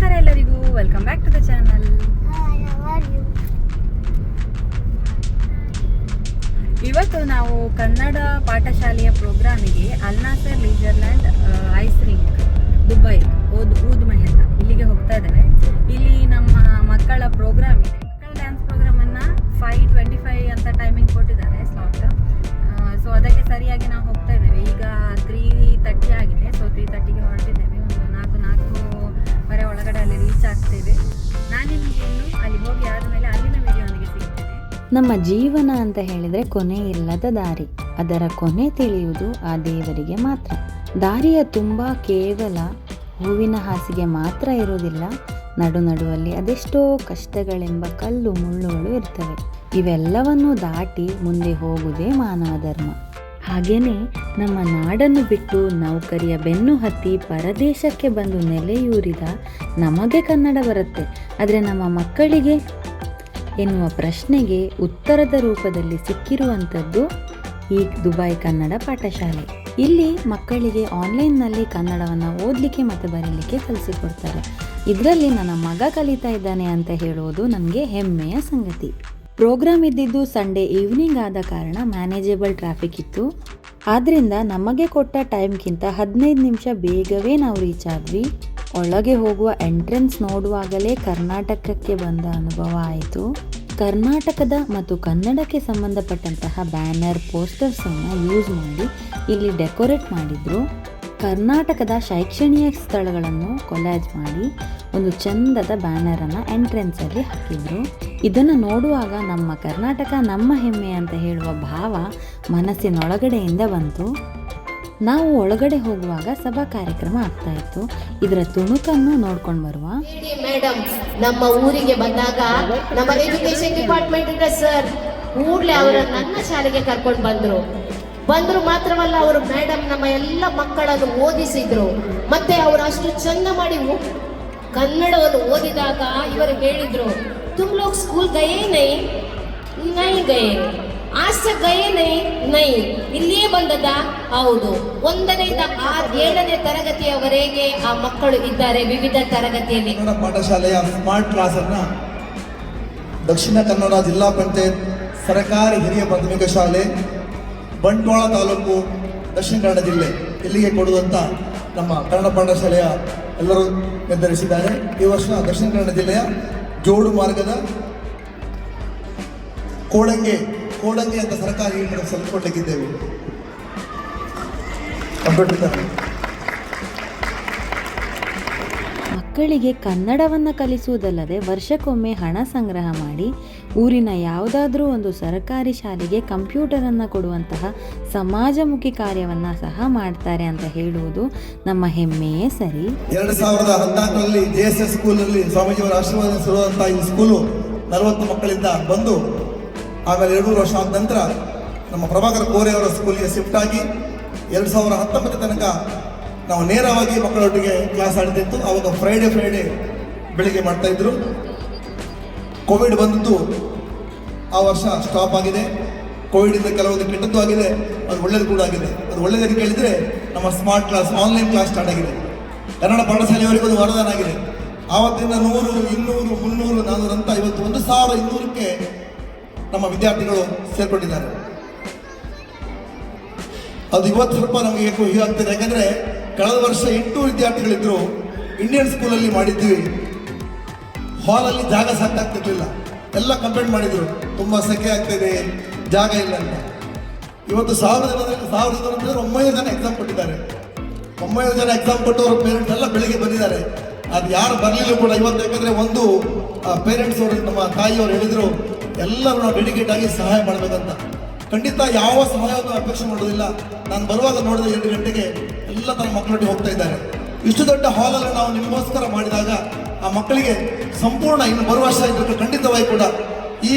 ನಮಸ್ಕಾರ ಎಲ್ಲರಿಗೂ. Welcome back to the channel ಇವತ್ತು ನಾವು ಕನ್ನಡ ಪಾಠಶಾಲೆಯ ಪ್ರೋಗ್ರಾಮಿಗೆ Al Nasr Leisureland ice rink Dubai ಓದ್ ಊದ್ ಮೆಹಲ್ ಇಲ್ಲಿಗೆ ಹೋಗ್ತಾ ಇದ್ದೇವೆ. ಇಲ್ಲಿ ನಮ್ಮ ಮಕ್ಕಳ ಪ್ರೋಗ್ರಾಮ್ ಇದೆ. ಮಕ್ಕಳ ಡ್ಯಾನ್ಸ್ ಪ್ರೋಗ್ರಾಮ್ ಅನ್ನ ಫೈವ್ ಟ್ವೆಂಟಿ ಫೈವ್ ಅಂತ ಟೈಮಿಂಗ್ ಕೊಟ್ಟಿದ್ದಾರೆ ಸ್ಲಾಟ್ ಸೊ ಅದಕ್ಕೆ ಸರಿಯಾಗಿ ನಾವು ಹೋಗ್ತಾ ಇದ್ದೇವೆ. ಈಗ ತ್ರೀ ತರ್ಟಿ ಆಗಿದೆ. ನಮ್ಮ ಜೀವನ ಅಂತ ಹೇಳಿದರೆ ಕೊನೆ ಇಲ್ಲದ ದಾರಿ. ಅದರ ಕೊನೆ ತಿಳಿಯುವುದು ಆ ದೇವರಿಗೆ ಮಾತ್ರ. ದಾರಿಯ ತುಂಬ ಕೇವಲ ಹೂವಿನ ಹಾಸಿಗೆ ಮಾತ್ರ ಇರುವುದಿಲ್ಲ. ನಡು ನಡುವಲ್ಲಿ ಅದೆಷ್ಟೋ ಕಷ್ಟಗಳೆಂಬ ಕಲ್ಲು ಮುಳ್ಳುಗಳು ಇರ್ತವೆ. ಇವೆಲ್ಲವನ್ನೂ ದಾಟಿ ಮುಂದೆ ಹೋಗುವುದೇ ಮಾನವ ಧರ್ಮ. ಹಾಗೇನೆ ನಮ್ಮ ನಾಡನ್ನು ಬಿಟ್ಟು ನೌಕರಿಯ ಬೆನ್ನು ಹತ್ತಿ ಪರದೇಶಕ್ಕೆ ಬಂದು ನೆಲೆಯೂರಿದ ನಮಗೆ ಕನ್ನಡ ಬರುತ್ತೆ. ಆದರೆ ನಮ್ಮ ಮಕ್ಕಳಿಗೆ ಎನ್ನುವ ಪ್ರಶ್ನೆಗೆ ಉತ್ತರದ ರೂಪದಲ್ಲಿ ಸಿಕ್ಕಿರುವಂಥದ್ದು ಈ ದುಬೈ ಕನ್ನಡ ಪಾಠಶಾಲೆ. ಇಲ್ಲಿ ಮಕ್ಕಳಿಗೆ ಆನ್ಲೈನ್ನಲ್ಲಿ ಕನ್ನಡವನ್ನು ಓದಲಿಕ್ಕೆ ಮತ್ತು ಬರೀಲಿಕ್ಕೆ ಕಲಿಸಿಕೊಡ್ತಾರೆ. ಇದರಲ್ಲಿ ನನ್ನ ಮಗ ಕಲಿತಾ ಇದ್ದಾನೆ ಅಂತ ಹೇಳುವುದು ನನಗೆ ಹೆಮ್ಮೆಯ ಸಂಗತಿ. ಪ್ರೋಗ್ರಾಮ್ ಇದ್ದಿದ್ದು ಸಂಡೇ ಈವ್ನಿಂಗ್ ಆದ ಕಾರಣ ಮ್ಯಾನೇಜಬಲ್ ಟ್ರಾಫಿಕ್ ಇತ್ತು. ಆದ್ದರಿಂದ ನಮಗೆ ಕೊಟ್ಟ ಟೈಮ್ಗಿಂತ ಹದಿನೈದು ನಿಮಿಷ ಬೇಗವೇ ನಾವು ರೀಚ್ ಆದ್ವಿ. ಒಳಗೆ ಹೋಗುವ ಎಂಟ್ರೆನ್ಸ್ ನೋಡುವಾಗಲೇ ಕರ್ನಾಟಕಕ್ಕೆ ಬಂದ ಅನುಭವ ಆಯಿತು. ಕರ್ನಾಟಕದ ಮತ್ತು ಕನ್ನಡಕ್ಕೆ ಸಂಬಂಧಪಟ್ಟಂತಹ ಬ್ಯಾನರ್ ಪೋಸ್ಟರ್ಸನ್ನು ಯೂಸ್ ಮಾಡಿ ಇಲ್ಲಿ ಡೆಕೋರೇಟ್ ಮಾಡಿದ್ರು. ಕರ್ನಾಟಕದ ಶೈಕ್ಷಣಿಕ ಸ್ಥಳಗಳನ್ನು ಕೊಲಾಜ್ ಮಾಡಿ ಒಂದು ಚಂದದ ಬ್ಯಾನರನ್ನು ಎಂಟ್ರೆನ್ಸಲ್ಲಿ ಹಾಕಿದ್ರು. ಇದನ್ನು ನೋಡುವಾಗ ನಮ್ಮ ಕರ್ನಾಟಕ ನಮ್ಮ ಹೆಮ್ಮೆ ಅಂತ ಹೇಳುವ ಭಾವ ಮನಸ್ಸಿನೊಳಗಡೆಯಿಂದ ಬಂತು. ನಾವು ಒಳಗಡೆ ಹೋಗುವಾಗ ಸಭಾ ಕಾರ್ಯಕ್ರಮ ಆಗ್ತಾ ಇತ್ತು. ಇದರ ತುಣುಕನ್ನು ನೋಡ್ಕೊಂಡು ಬರುವ. ಮೇಡಮ್ ನಮ್ಮ ಊರಿಗೆ ಬಂದಾಗ ನಮ್ಮ ಎಜುಕೇಶನ್ ಡಿಪಾರ್ಟ್ಮೆಂಟ್ ಇಂದ ಸರ್ ಕೂಡಲೇ ಅವರ ನನ್ನ ಶಾಲೆಗೆ ಕರ್ಕೊಂಡು ಬಂದ್ರು. ಬಂದ್ರು ಮಾತ್ರವಲ್ಲ ಅವರು ಮೇಡಮ್ ನಮ್ಮ ಎಲ್ಲ ಮಕ್ಕಳನ್ನು ಓದಿಸಿದ್ರು. ಮತ್ತೆ ಅವರು ಅಷ್ಟು ಚಂದ ಮಾಡಿ ಕನ್ನಡವನ್ನು ಓದಿದಾಗ ಇವರು ಹೇಳಿದ್ರು ತುಮ್ ಲೋಗ್ ಸ್ಕೂಲ್ ಗಯೇ ನೈ ನೈ ಗಯೇ. ಆಸ್ ತಕ್ ಗಯೇ ನೈ. ಇಲ್ಲಿಯೇ ಬಂದದ? ಹೌದು. ಒಂದನೆಯಿಂದ ಆ ಏಳನೇ ತರಗತಿಯವರೆಗೆ ಆ ಮಕ್ಕಳು ಇದ್ದಾರೆ ವಿವಿಧ ತರಗತಿಯಲ್ಲಿ. ಕನ್ನಡ ಪಾಠಶಾಲೆಯ ಸ್ಮಾರ್ಟ್ ಕ್ಲಾಸ್ ಅನ್ನ ದಕ್ಷಿಣ ಕನ್ನಡ ಜಿಲ್ಲಾ ಪಂಚಾಯತ್ ಸರ್ಕಾರಿ ಹಿರಿಯ ಪ್ರಾಥಮಿಕ ಶಾಲೆ, ಬಂಟ್ವಾಳ ತಾಲೂಕು ದಕ್ಷಿಣ ಕನ್ನಡ ಜಿಲ್ಲೆ ಇಲ್ಲಿಗೆ ಕೊಡುವಂತ ನಮ್ಮ ಕನ್ನಡ ಪಾಠಶಾಲೆಯ ಎಲ್ಲರೂ ನಿರ್ಧರಿಸಿದ್ದಾರೆ. ಈ ವರ್ಷ ದಕ್ಷಿಣ ಕನ್ನಡ ಜಿಲ್ಲೆಯ ಜೋಡು ಮಾರ್ಗದ ಕೋಡಂಗೆ ಕೋಡಂಗೆ ಅಂತ ಸರ್ಕಾರ ಕಂಪ್ಯೂಟರ್ ತರ. ಮಕ್ಕಳಿಗೆ ಕನ್ನಡವನ್ನು ಕಲಿಸುವುದಲ್ಲದೆ ವರ್ಷಕ್ಕೊಮ್ಮೆ ಹಣ ಸಂಗ್ರಹ ಮಾಡಿ ಊರಿನ ಯಾವುದಾದ್ರೂ ಒಂದು ಸರ್ಕಾರಿ ಶಾಲೆಗೆ ಕಂಪ್ಯೂಟರನ್ನು ಕೊಡುವಂತಹ ಸಮಾಜಮುಖಿ ಕಾರ್ಯವನ್ನು ಸಹ ಮಾಡ್ತಾರೆ ಅಂತ ಹೇಳುವುದು ನಮ್ಮ ಹೆಮ್ಮೆಯೇ ಸರಿ ಎರಡು ಸಾವಿರದ ಹದಿನಾಲ್ಕರಲ್ಲಿ ಜೆ ಎಸ್ ಎಸ್ ಸ್ಕೂಲಲ್ಲಿ ಸ್ವಾಮೀಜಿಯವರ ಆಶೀರ್ವಾದ ಈ ಸ್ಕೂಲು ನಲವತ್ತು ಮಕ್ಕಳಿಂದ ಬಂದು ಆಮೇಲೆ ಎರಡು ವರ್ಷ ಆದ ನಂತರ ನಮ್ಮ ಪ್ರಭಾಕರ್ ಕೋರೆ ಅವರ ಸ್ಕೂಲಿಗೆ ಶಿಫ್ಟ್ ಆಗಿ ಎರಡು ಸಾವಿರ ಹತ್ತೊಂಬತ್ತು ತನಕ ನಾವು ನೇರವಾಗಿ ಮಕ್ಕಳೊಟ್ಟಿಗೆ ಕ್ಲಾಸ್ ಆಡ್ತಿತ್ತು. ಅವಾಗ ಫ್ರೈಡೆ ಫ್ರೈಡೆ ಬೆಳಿಗ್ಗೆ ಮಾಡ್ತಾ ಇದ್ರು. ಕೋವಿಡ್ ಬಂದದ್ದು ಆ ವರ್ಷ ಸ್ಟಾಪ್ ಆಗಿದೆ. ಕೋವಿಡಿಂದ ಕೆಲವೊಂದು ಕೆಟ್ಟದ್ದು ಆಗಿದೆ. ಅದು ಒಳ್ಳೇದು ಕೂಡ ಆಗಿದೆ. ಅದು ಒಳ್ಳೆಯದಕ್ಕೆ ಕೇಳಿದರೆ ನಮ್ಮ smart class online class start ಆಗಿದೆ. ಕನ್ನಡ ಪಾಠಶಾಲೆಯವರಿಗೆ ಒಂದು ವರದಾನ ಆಗಿದೆ. ಆವತ್ತಿಂದ ನೂರು, ಇನ್ನೂರು, ಮುನ್ನೂರು ನಾನ್ನೂರು ಅಂತ ಇವತ್ತು ಒಂದು ಸಾವಿರ ಇನ್ನೂರಕ್ಕೆ ನಮ್ಮ ವಿದ್ಯಾರ್ಥಿಗಳು ಸೇರ್ಕೊಂಡಿದ್ದಾರೆ. ಅದು ಇವತ್ತು ಸ್ವಲ್ಪ ನಮಗೆ ಹೀಗೆ ಆಗ್ತದೆ. ಯಾಕಂದ್ರೆ ಕಳೆದ ವರ್ಷ ಎಂಟು ವಿದ್ಯಾರ್ಥಿಗಳಿದ್ರು ಇಂಡಿಯನ್ ಸ್ಕೂಲಲ್ಲಿ ಮಾಡಿದ್ವಿ. ಹಾಲಲ್ಲಿ ಜಾಗ ಸಾಕಾಗ್ತಿರ್ಲಿಲ್ಲ ಎಲ್ಲ ಕಂಪ್ಲೇಂಟ್ ಮಾಡಿದ್ರು. ತುಂಬಾ ಸೆಕೆ ಆಗ್ತಿದೆ ಜಾಗ ಇಲ್ಲ ಅಂತ. ಇವತ್ತು ಸಾವಿರದ ಸಾವಿರದ ಜನ ಅಂದ್ರೆ ಒಂಬೈನೂರು ಜನ ಎಕ್ಸಾಮ್ ಕೊಟ್ಟಿದ್ದಾರೆ. ಒಂಬೈನೂರು ಜನ ಎಕ್ಸಾಮ್ ಕೊಟ್ಟು ಅವ್ರ ಪೇರೆಂಟ್ಸ್ ಎಲ್ಲ ಬೆಳಿಗ್ಗೆ ಬಂದಿದ್ದಾರೆ. ಅದು ಯಾರು ಬರಲಿಲ್ಲ ಕೂಡ ಇವತ್ತು, ಯಾಕಂದ್ರೆ ಒಂದು ಪೇರೆಂಟ್ಸ್ ಅವರು, ನಮ್ಮ ತಾಯಿಯವರು ಹೇಳಿದ್ರು ಎಲ್ಲರೂ ನಾವು ಡೆಡಿಕೇಟ್ ಆಗಿ ಸಹಾಯ ಮಾಡಬೇಕಂತ. ಖಂಡಿತ ಯಾವ ಸಹಾಯವನ್ನು ಅಪೇಕ್ಷೆ ಮಾಡೋದಿಲ್ಲ. ನಾನು ಬರುವಾಗ ನೋಡಿದ ಎಂಟು ಗಂಟೆಗೆ ಎಲ್ಲ ತನ್ನ ಮಕ್ಕಳೊಟ್ಟಿಗೆ ಹೋಗ್ತಾ ಇದ್ದಾರೆ. ಇಷ್ಟು ದೊಡ್ಡ ಹಾಲನ್ನು ನಾವು ನಿಮಗೋಸ್ಕರ ಮಾಡಿದಾಗ ಆ ಮಕ್ಕಳಿಗೆ ಸಂಪೂರ್ಣ ಇನ್ನು ಬರುವ ವರ್ಷ ಖಂಡಿತವಾಗಿ ಕೂಡ ಈ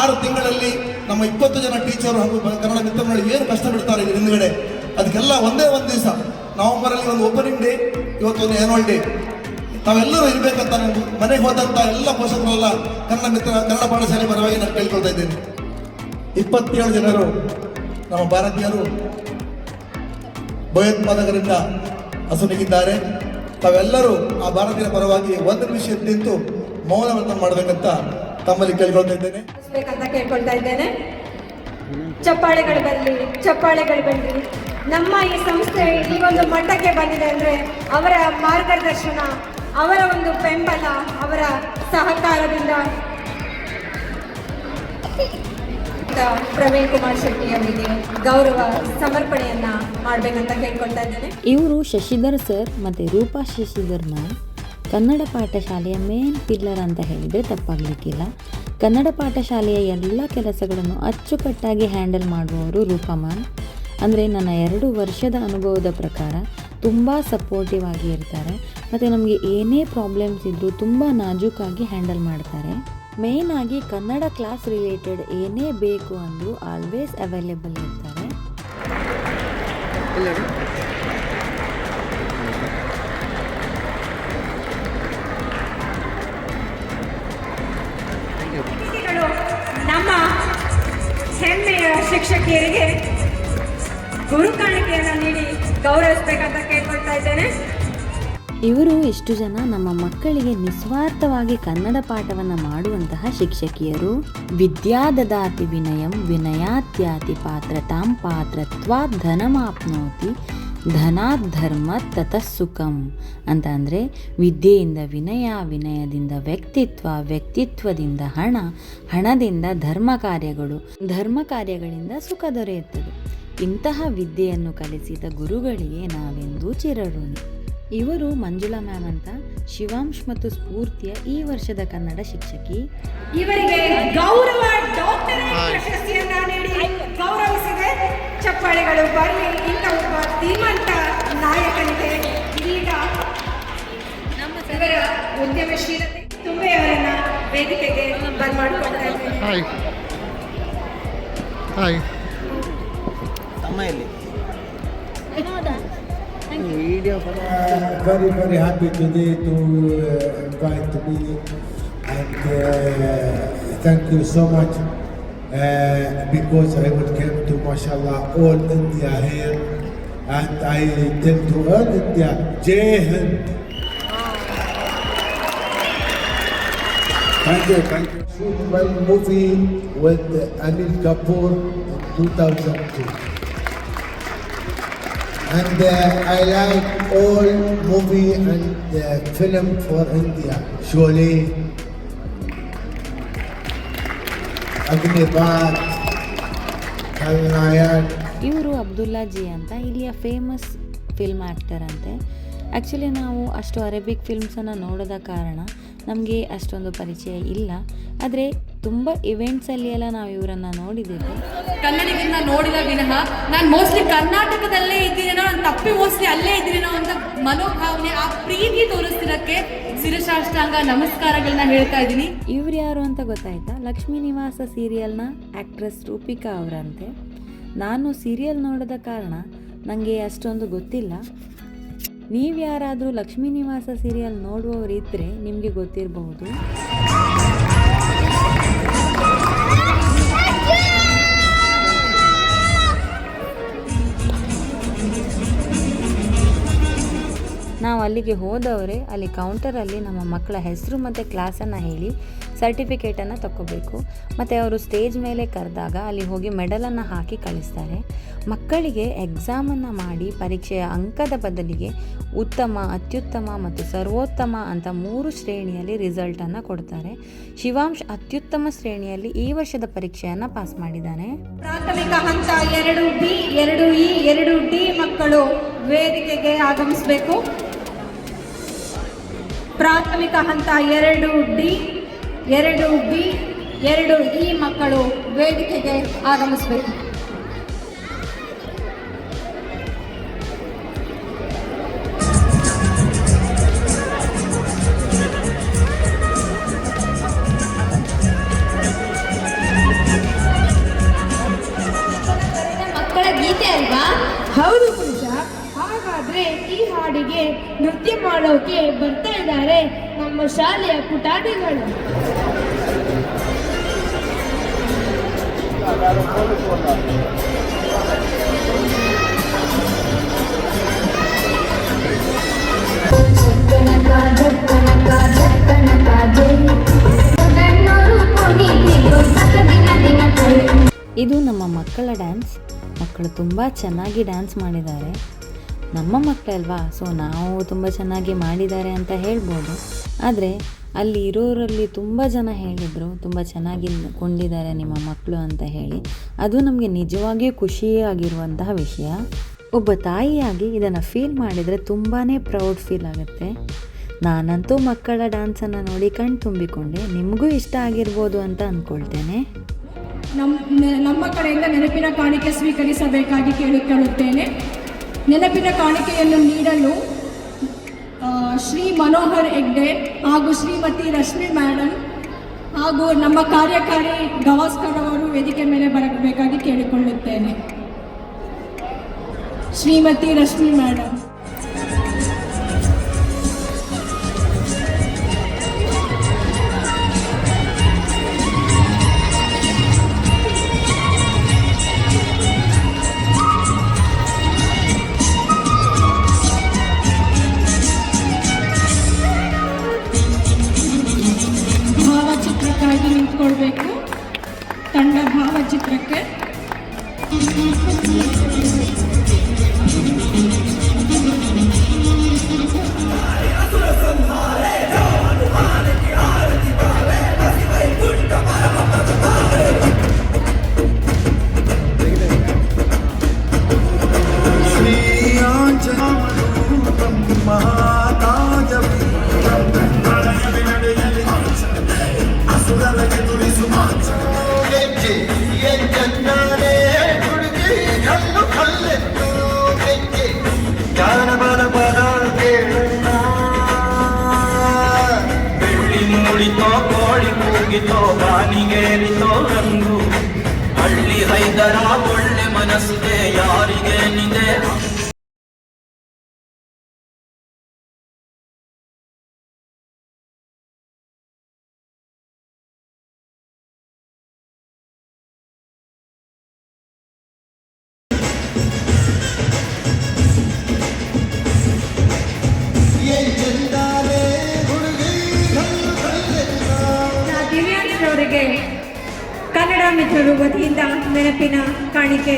ಆರು ತಿಂಗಳಲ್ಲಿ ನಮ್ಮ ಇಪ್ಪತ್ತು ಜನ ಟೀಚರು ಹಾಗೂ ಕನ್ನಡ ಮಿತ್ರಗಳು ಏನು ಕಷ್ಟ ಬಿಡ್ತಾರೆ ಇಲ್ಲಿ ಹಿಂದ್ಗಡೆ. ಅದಕ್ಕೆಲ್ಲ ಒಂದೇ ಒಂದು ದಿವಸ. ನವೆಂಬರಲ್ಲಿ ಒಂದು ಓಪನಿಂಗ್ ಡೇ ಇವತ್ತೊಂದು ಆ್ಯನ್ಯುವಲ್ ಡೇ ತಾವೆಲ್ಲರೂ ಇರಬೇಕಂತ ನಾನು ಮನೆಗೆ ಹೋದಂಥ ಎಲ್ಲ ಪೋಷಕರೆಲ್ಲ ಕನ್ನಡ ಮಿತ್ರ, ಕನ್ನಡ ಪಾಠಶಾಲೆ ಪರವಾಗಿ ನಾನು ಕೇಳ್ಕೊಳ್ತಾ ಇದ್ದೇನೆ. ಇಪ್ಪತ್ತೇಳು ಜನರು ನಮ್ಮ ಭಾರತೀಯರು ಭಯೋತ್ಪಾದಕರಿಂದ ಹಸುನಿಗಿದ್ದಾರೆ ತಾವೆಲ್ಲರೂ ಆ ಭಾರತೀಯ ಪರವಾಗಿ ಒಂದು ನಿಮಿಷ ನಿಂತು ಮೌನವನ್ನು ಮಾಡಬೇಕಂತ ತಮ್ಮಲ್ಲಿ ಕೇಳ್ಕೊಳ್ತಾ ಇದ್ದೇನೆ. ಕೇಳ್ಕೊಳ್ತಾ ಇದ್ದೇನೆ. ಚಪ್ಪಾಳೆಗಳು ಬರಲಿ ಚಪ್ಪಾಳೆಗಳು ಬರಲಿ ನಮ್ಮ ಈ ಸಂಸ್ಥೆ ಈ ಒಂದು ಮಟ್ಟಕ್ಕೆ ಬಂದಿದೆ ಅಂದರೆ ಅವರ ಮಾರ್ಗದರ್ಶನ ಅವರ ಒಂದು ಬೆಂಬಲ ಅವರ ಸಹಕಾರದಿಂದ ಇವರು ಶಶಿಧರ್ ಸರ್ ಮತ್ತು ರೂಪಾ ಶಶಿಧರ್ ಮ್ಯಾಮ್. ಕನ್ನಡ ಪಾಠಶಾಲೆಯ ಮೇನ್ ಪಿಲ್ಲರ್ ಅಂತ ಹೇಳಿದರೆ ತಪ್ಪಾಗಲಿಕ್ಕಿಲ್ಲ. ಕನ್ನಡ ಪಾಠಶಾಲೆಯ ಎಲ್ಲ ಕೆಲಸಗಳನ್ನು ಅಚ್ಚುಕಟ್ಟಾಗಿ ಹ್ಯಾಂಡಲ್ ಮಾಡುವವರು ರೂಪಾ ಮ್ಯಾಮ್. ಅಂದರೆ ನನ್ನ ಎರಡು ವರ್ಷದ ಅನುಭವದ ಪ್ರಕಾರ ತುಂಬ ಸಪೋರ್ಟಿವ್ ಆಗಿ ಇರ್ತಾರೆ. ಮತ್ತು ನಮಗೆ ಏನೇ ಪ್ರಾಬ್ಲಮ್ಸ್ ಇದ್ದರೂ ತುಂಬ ನಾಜೂಕಾಗಿ ಹ್ಯಾಂಡಲ್ ಮಾಡ್ತಾರೆ. ಮೇನ್ ಆಗಿ ಕನ್ನಡ ಕ್ಲಾಸ್ ರಿಲೇಟೆಡ್ ಏನೇ ಬೇಕು ಅಂದರೂ ಆಲ್ವೇಸ್ ಅವೈಲೇಬಲ್ ಇರ್ತಾರೆ. ನಮ್ಮ ಹೆಮ್ಮೆಯ ಶಿಕ್ಷಕಿಯರಿಗೆ ಗುರು ಕಾಣಿಕೆಯನ್ನು ನೀಡಿ ಗೌರವಿಸಬೇಕಂತ ಕೇಳ್ಕೊಳ್ತಾ ಇದ್ದೇನೆ. ಇವರು ಇಷ್ಟು ಜನ ನಮ್ಮ ಮಕ್ಕಳಿಗೆ ನಿಸ್ವಾರ್ಥವಾಗಿ ಕನ್ನಡ ಪಾಠವನ್ನು ಮಾಡುವಂತಹ ಶಿಕ್ಷಕಿಯರು. ವಿದ್ಯಾದದಾತಿ ವಿನಯಂ ವಿನಯಾತ್ಯಾತಿ ಪಾತ್ರತಾಂ ಪಾತ್ರತ್ವಾ ಧನಮಾಪ್ನೋತಿ ಧನಾತ್ ಧರ್ಮ ಅಂತ ಅಂದರೆ ವಿದ್ಯೆಯಿಂದ ವಿನಯ, ವಿನಯದಿಂದ ವ್ಯಕ್ತಿತ್ವ, ವ್ಯಕ್ತಿತ್ವದಿಂದ ಹಣ, ಹಣದಿಂದ ಧರ್ಮ ಕಾರ್ಯಗಳು, ಧರ್ಮ ಕಾರ್ಯಗಳಿಂದ ಸುಖ ದೊರೆಯುತ್ತದೆ. ಇಂತಹ ವಿದ್ಯೆಯನ್ನು ಕಲಿಸಿದ ಗುರುಗಳಿಗೆ ನಾವೆಂದೂ ಚಿರಋಣಿ. ಇವರು ಮಂಜುಳಾ ಮ್ಯಾಮ್ ಅಂತ. ಶಿವಾಂಶ್ ಮತ್ತು ಸ್ಫೂರ್ತಿಯ ಈ ವರ್ಷದ ಕನ್ನಡ ಶಿಕ್ಷಕಿ. ಇವರಿಗೆ ಗೌರವ ಡಾಕ್ಟರೇಟ್ ಪ್ರಶಸ್ತಿಯನ್ನ ನೀಡಿ ಗೌರವಿಸಿದೆ. ಚಪ್ಪಾಳೆಗಳು ಬರಲಿ ಇಂಥ ಒಬ್ಬ ಧೀಮಂತ ನಾಯಕನಿಗೆ. ಇದೀಗ ಇವರ ಉದ್ಯಮಶೀಲತೆ ತುಂಬೆ ಅವರನ್ನ ವೇದಿಕೆಗೆ ಬರ್ಮಾಡ್ಕೊಳ್ತಾ ಇದ್ದೇನೆ. Hi hi Uh, very, very happy today to uh, invite me and uh, thank you so much uh, because I will come to mashallah all India here and I tell to all India, Jai Hind. Thank you, thank you. Shoot one movie with Anil Kapoor in 2002. And uh, I like all movie and uh, film for India. Sholay, Agnibat, Kalnayan. ಇವರು ಅಂತ ಇಲ್ಲಿಯ famous film actor ಅಂತೆ actually ನಾವು ಅಷ್ಟು Arabic ಫಿಲ್ಮ್ಸನ್ನು ನೋಡದ ಕಾರಣ ನಮಗೆ ಅಷ್ಟೊಂದು ಪರಿಚಯ ಇಲ್ಲ ಆದರೆ ತುಂಬ ಇವೆಂಟ್ಸಲ್ಲಿ ಎಲ್ಲ ನಾವು ಇವರನ್ನು ನೋಡಿದ್ದೇವೆ. ಕನ್ನಡಿಗರನ್ನ ನೋಡಿದ ವಿನಃ ನಾನು ಮೋಸ್ಟ್ಲಿ ಕರ್ನಾಟಕದಲ್ಲೇ ಇದ್ದೀನೇನೋ ನಾನು ತಪ್ಪಿ ಮೋಸ್ಟ್ಲಿ ಅಲ್ಲೇ ಇದ್ದೀನೇನೋ ಅಂತ ಮನೋಭಾವನೆ ಆ ಪ್ರೀತಿ ತೋರಿಸ್ತಿರಕ್ಕೆ ಶಿರಸಾಷ್ಟಾಂಗ ನಮಸ್ಕಾರಗಳನ್ನ ಹೇಳ್ತಾ ಇದ್ದೀನಿ. ಇವ್ರು ಯಾರು ಅಂತ ಗೊತ್ತಾಯ್ತಾ? ಲಕ್ಷ್ಮೀ ನಿವಾಸ ಸೀರಿಯಲ್ನ ಆಕ್ಟ್ರೆಸ್ ರೂಪಿಕಾ ಅವರಂತೆ. ನಾನು ಸೀರಿಯಲ್ ನೋಡದ ಕಾರಣ ನನಗೆ ಅಷ್ಟೊಂದು ಗೊತ್ತಿಲ್ಲ. ನೀವು ಯಾರಾದರೂ ಲಕ್ಷ್ಮೀ ನಿವಾಸ ಸೀರಿಯಲ್ ನೋಡುವವರಿದ್ದರೆ ನಿಮಗೆ ಗೊತ್ತಿರಬಹುದು. ನಾವು ಅಲ್ಲಿಗೆ ಹೋದವರೇ ಅಲ್ಲಿ ಕೌಂಟರಲ್ಲಿ ನಮ್ಮ ಮಕ್ಕಳ ಹೆಸರು ಮತ್ತು ಕ್ಲಾಸನ್ನು ಹೇಳಿ ಸರ್ಟಿಫಿಕೇಟನ್ನು ತಗೋಬೇಕು ಮತ್ತು ಅವರು ಸ್ಟೇಜ್ ಮೇಲೆ ಕರೆದಾಗ ಅಲ್ಲಿ ಹೋಗಿ ಮೆಡಲನ್ನು ಹಾಕಿ ಕಳಿಸ್ತಾರೆ. ಮಕ್ಕಳಿಗೆ ಎಕ್ಸಾಮನ್ನು ಮಾಡಿ ಪರೀಕ್ಷೆಯ ಅಂಕದ ಬದಲಿಗೆ ಉತ್ತಮ, ಅತ್ಯುತ್ತಮ ಮತ್ತು ಸರ್ವೋತ್ತಮ ಅಂತ ಮೂರು ಶ್ರೇಣಿಯಲ್ಲಿ ರಿಸಲ್ಟನ್ನು ಕೊಡ್ತಾರೆ. ಶಿವಾಂಶ್ ಅತ್ಯುತ್ತಮ ಶ್ರೇಣಿಯಲ್ಲಿ ಈ ವರ್ಷದ ಪರೀಕ್ಷೆಯನ್ನು ಪಾಸ್ ಮಾಡಿದ್ದಾನೆ. ಪ್ರಾಥಮಿಕ ಹಂತ ಎರಡು ಬಿ, ಎರಡು ಇ, ಎರಡು ಡಿ ಮಕ್ಕಳು ವೇದಿಕೆಗೆ ಆಗಮಿಸಬೇಕು. ಪ್ರಾಥಮಿಕ ಹಂತ ಎರಡು ಡಿ ಎರಡು ಬಿ ಎರಡು ಇ ಮಕ್ಕಳು ವೇದಿಕೆಗೆ ಆಗಮಿಸಬೇಕು. ಶಾಲೆಯ ದಿನ ಇದು ನಮ್ಮ ಮಕ್ಕಳ ಡ್ಯಾನ್ಸ್. ಮಕ್ಕಳು ತುಂಬ ಚೆನ್ನಾಗಿ ಡ್ಯಾನ್ಸ್ ಮಾಡಿದ್ದಾರೆ. ನಮ್ಮ ಮಕ್ಕಳಲ್ವಾ ಸೊ ನಾವು ತುಂಬ ಚೆನ್ನಾಗಿ ಮಾಡಿದ್ದಾರೆ ಅಂತ ಹೇಳ್ಬೋದು. ಆದರೆ, ಅಲ್ಲಿ ಇರೋರಲ್ಲಿ ತುಂಬ ಜನ ಹೇಳಿದರು, ತುಂಬ ಚೆನ್ನಾಗಿ ಕೊಂಡಿದ್ದಾರೆ ನಿಮ್ಮ ಮಕ್ಕಳು ಅಂತ ಹೇಳಿ. ಅದು ನಮಗೆ ನಿಜವಾಗಿಯೂ ಖುಷಿಯಾಗಿರುವಂತಹ ವಿಷಯ. ಒಬ್ಬ ತಾಯಿಯಾಗಿ ಇದನ್ನು ಫೀಲ್ ಮಾಡಿದರೆ ತುಂಬಾ ಪ್ರೌಡ್ ಫೀಲ್ ಆಗುತ್ತೆ. ನಾನಂತೂ ಮಕ್ಕಳ ಡ್ಯಾನ್ಸನ್ನು ನೋಡಿ ಕಣ್ ತುಂಬಿಕೊಂಡೆ. ನಿಮಗೂ ಇಷ್ಟ ಆಗಿರ್ಬೋದು ಅಂತ ಅಂದ್ಕೊಳ್ತೇನೆ ನಮ್ಮ ನಮ್ಮ ಕಡೆಯಿಂದ ನೆನಪಿನ ಕಾಣಿಕೆ ಸ್ವೀಕರಿಸಬೇಕಾಗಿ ಕೇಳಿಕೊಳ್ಳುತ್ತೇನೆ ನೆನಪಿನ ಕಾಣಿಕೆಯನ್ನು ನೀಡಲು ಶ್ರೀ ಮನೋಹರ್ ಹೆಗ್ಡೆ ಹಾಗೂ ಶ್ರೀಮತಿ ರಶ್ಮಿ ಮೇಡಮ್ ಹಾಗೂ ನಮ್ಮ ಕಾರ್ಯಕಾರಿ ಗವಾಸ್ಕರ್ ಅವರು ವೇದಿಕೆ ಮೇಲೆ ಬರಬೇಕಾಗಿ ಕೇಳಿಕೊಳ್ಳುತ್ತೇನೆ. ಶ್ರೀಮತಿ ರಶ್ಮಿ ಮೇಡಮ್ ಕೂಗಿತೋ ಬಾನಿಗೇರಿತೋ ರಂಗು ಹಳ್ಳಿ ರೈತರ ಒಳ್ಳೆ ಮನಸ್ಸಿದೆ ಯಾರಿಗೇನಿದೆ ಕನ್ನಡ ಮಿತ್ರರು ವತಿಯಿಂದ ನೆನಪಿನ ಕಾಣಿಕೆ.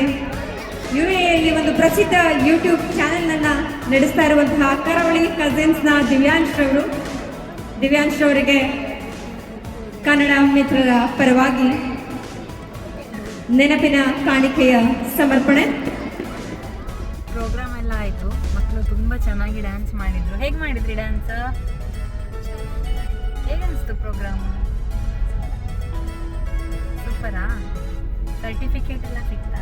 ಯು ಎಲ್ಲಿ ಒಂದು ಪ್ರಸಿದ್ಧ ಯೂಟ್ಯೂಬ್ ಚಾನೆಲ್ನನ್ನು ನಡೆಸ್ತಾ ಇರುವಂತಹ ಕರಾವಳಿ ಕಸಿನ್ಸ್ನ ದಿವ್ಯಾಂಶ್ ಅವರು ದಿವ್ಯಾಂಶ್ ಅವರಿಗೆ ಕನ್ನಡ ಮಿತ್ರರ ಪರವಾಗಿ ನೆನಪಿನ ಕಾಣಿಕೆಯ ಸಮರ್ಪಣೆ. ಪ್ರೋಗ್ರಾಮ್ ಎಲ್ಲ ಆಯಿತು. ಮಕ್ಕಳು ತುಂಬ ಚೆನ್ನಾಗಿ ಡ್ಯಾನ್ಸ್ ಮಾಡಿದ್ರು. ಹೇಗೆ ಮಾಡಿದ್ರಿ ಡ್ಯಾನ್ಸ್ ಹೇಗೆ ಅನಿಸ್ತು ಪ್ರೋಗ್ರಾಮು? ಸರ್ಟಿಫಿಕೇಟ್ ಎಲ್ಲ ಸಿಗ್ತಾ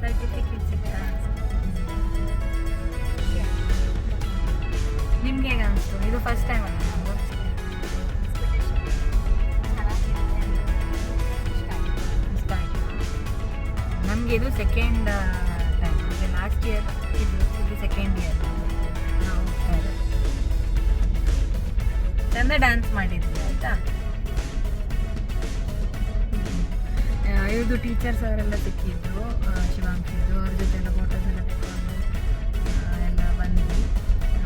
ಸರ್ಟಿಫಿಕೇಟ್ ಸಿಗ್ತಾ ನಿಮ್ಗೆ ಹೇಗೆ ಅನಿಸ್ತು ಇದು ಫಸ್ಟ್ ಟೈಮ್ ಅಲ್ಲ? ನಮಗೆ ಇದು ಸೆಕೆಂಡ್ ಟೈಮ್ ಈಗ ಲಾಸ್ಟ್ ಇಯರ್ ಇದು ಇದು ಸೆಕೆಂಡ್ ಇಯರ್ ನಾವು. ಚಂದ ಡ್ಯಾನ್ಸ್ ಮಾಡಿದ್ವಿ, ಆಯ್ತಾ? ಇವ್ರದ್ದು ಟೀಚರ್ಸ್ ಅವರೆಲ್ಲ ಸಿಕ್ಕಿದ್ರು ಶಿವಾಂಕಿದ್ದು ಅವ್ರ ಜೊತೆ ಫೋಟೋಸ್ ಎಲ್ಲ ತೆಗೆದುಕೊಂಡು ಎಲ್ಲ ಬಂದ್ವಿ.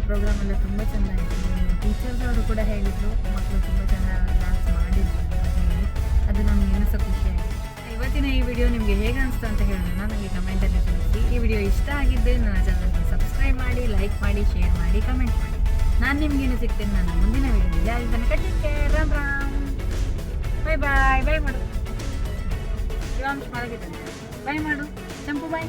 ಪ್ರೋಗ್ರಾಮ್ ಎಲ್ಲ ತುಂಬ ಚೆನ್ನಾಗಿತ್ತು. ಟೀಚರ್ಸ್ ಅವರು ಕೂಡ ಹೇಳಿದರು ಮಕ್ಕಳು ತುಂಬ ಚೆನ್ನಾಗಿ ಡ್ಯಾನ್ಸ್ ಮಾಡಿದ್ರು ಹೇಳಿ. ಅದು ನಮಗೆ ಇನ್ನೂ ಸಹ ಖುಷಿ ಆಯಿತು. ಇವತ್ತಿನ ಈ ವಿಡಿಯೋ ನಿಮಗೆ ಹೇಗೆ ಅನಿಸ್ತು ಅಂತ ಹೇಳೋಣ? ನನಗೆ ಕಮೆಂಟಲ್ಲಿ ತಿಳಿಸಿ. ಈ ವಿಡಿಯೋ ಇಷ್ಟ ಆಗಿದ್ದರೆ ನನ್ನ ಚಾನಲ್ಗೆ ಸಬ್ಸ್ಕ್ರೈಬ್ ಮಾಡಿ ಲೈಕ್ ಮಾಡಿ ಶೇರ್ ಮಾಡಿ ಕಮೆಂಟ್ ಮಾಡಿ. ನಾನು ನಿಮಗೇನು ಸಿಗ್ತೇನೆ ನನ್ನ ಮುಂದಿನ ವಿಡಿಯೋದಲ್ಲಿ ಅಲ್ಲಿ. ತನಕ ಟೇಕ್ ರಾಮ್ ರಾಮ್. ಬಾಯ್ ಬಾಯ್ ಬಾಯ್ ಮಾಡು. ಮಲಗಿದ್ದಾನೆ ಬಾಯ್ ಮಾಡು. ಚಂಪು ಬಾಯ್